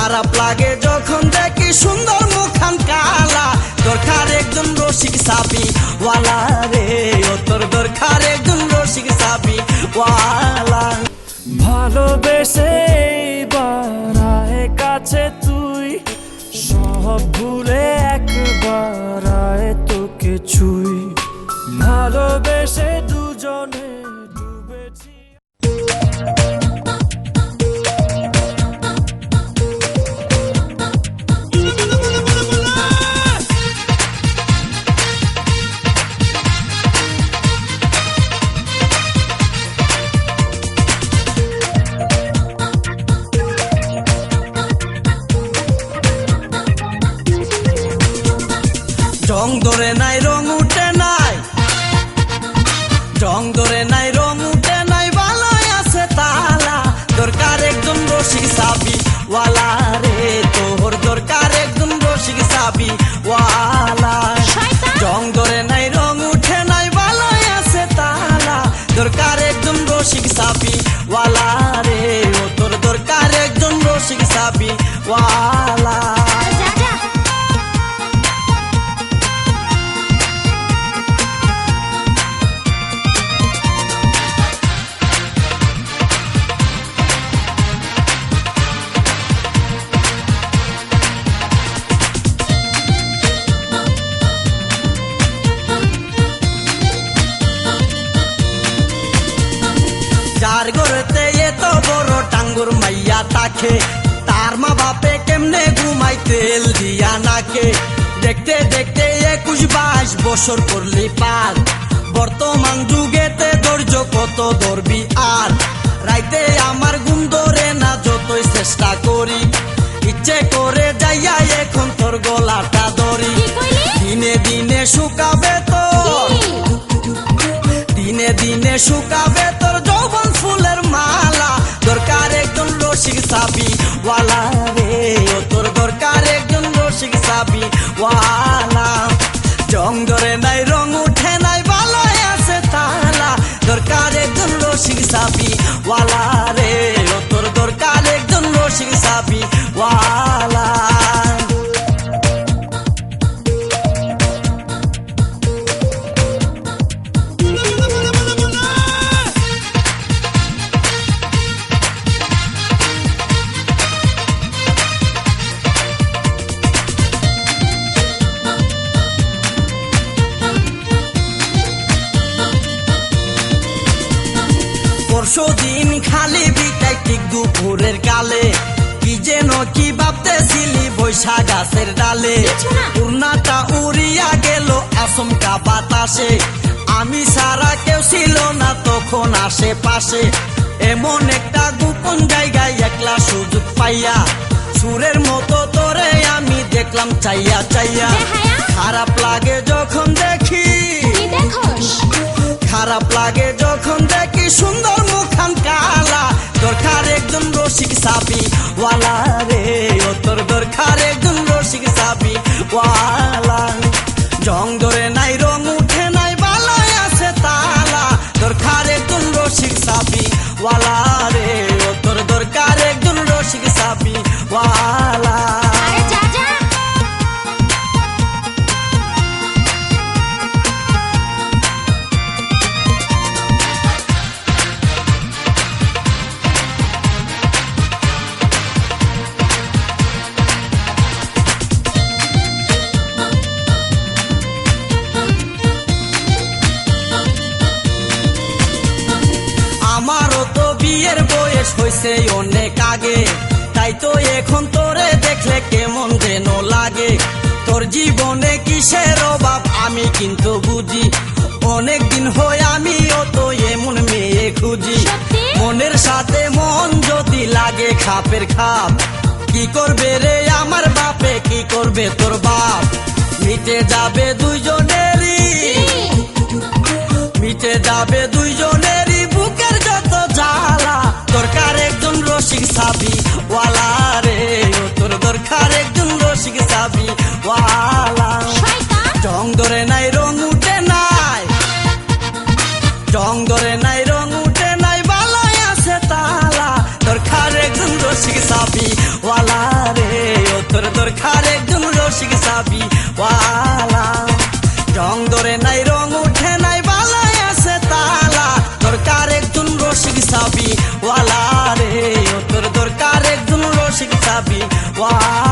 খারাপ লাগে যখন দেখি সুন্দর মুখান কালা। দরকার একজন রসিক সাবি, ওয়ালা রে, ও তোর দরকার একজন রসিক সাবি, ওয়ালা। ভালোবেসে বাড়ায় কাছে তুই, সব ভুলে একবার তোকে ছুই। ধরে নাই রং উঠে নাই। জং ধরে নাই রং উঠে নাই ভালোই আছে তালা। দরকার একজন রসিক সাবি ওয়ালা রে তোর দরকার একজন রসিক সাবি ওয়ালা! ধরে নাই রং উঠে নাই ভালোই আছে তালা। দরকার একজন রসিক সাবি ওয়ালা তাকে তার মা বাপে কেমনে ঘুমাই তেল দিয়া নাকে। দেখতে দেখতে একুশ বাইশ বছর করলি পার। বর্তমান যুগেতে ধৈর্য কত ধরবি আর রাইতে আমার ঘুম ধরে না যতই চেষ্টা করি। ইচ্ছে করে যাইয়া এখন তোর গলাটা ধরি। দিনে দিনে শুকাবে তো। দিনে দিনে শুকাবে রসিক সাবি, ওয়ালা রে, ও তোর দরকার একজন রসিক সাবি, ওয়ালা। জং ধরে নাই, রং উঠে নাই ভালো আছে তালা, দরকার একজন রসিক সাবি, ওয়ালা। পরশু দিন খালি বিটাই ঠিক দুপুরের কালে। কি যেন কি ভাবতেছিলি বৈশা গাছের ডালে। উড়নাটা উড়িয়া গেল আসমকা বাতাসে। আমি সারা কেউ ছিল না তখন আশেপাশে। এমন একটা গোপন জায়গায় একলা সুযোগ পাইয়া। সুরের মতো তোরে আমি দেখলাম চাইয়া চাইয়া। খারাপ লাগে যখন দেখি। খারাপ লাগে যখন দেখি সুন্দর রসিক সাপি, ওয়ালা রে, ও তোর দরকার একজন রসিক সাপি, ওয়ালা। জং ধরে নাই, রং উঠে নাই, বালায় আছে তালা। দরকার একজন রসিক সাপি, ওয়ালা রে, ও তোর দরকার একজন রসিক সাপি, ওয়ালা। হয়েছে অনেক আগে। তাই তো এখন তোরে দেখলে কেমন যেন লাগে। তোর জীবনে কিসের অভাব আমি কিন্তু বুঝি। অনেক দিন হয় আমিও তো এমন মেয়ে খুঁজি। মনের সাথে মন যদি লাগে খাপের খাপ। কি করবে রে আমার বাপে? কি করবে তোর বাপ? মিটে যাবে দুইজনেরই। মিটে যাবে দুইজনেরই সাবি ওয়ালা রে তোর দরকার একজন রসিক সাবি ওয়ালা। জং ধরে নাই রং উঠে নাই। জং ধরে নাই রং উঠে নাই ভালো আছে তালা। দরকার একজন রসিক সাবি ওয়ালা রে তোর দরকার একজন রসিক সাবি ওয়ালা। রং ধরে নাই রং উঠে নাই সাবি ওয়ালা রে সাবি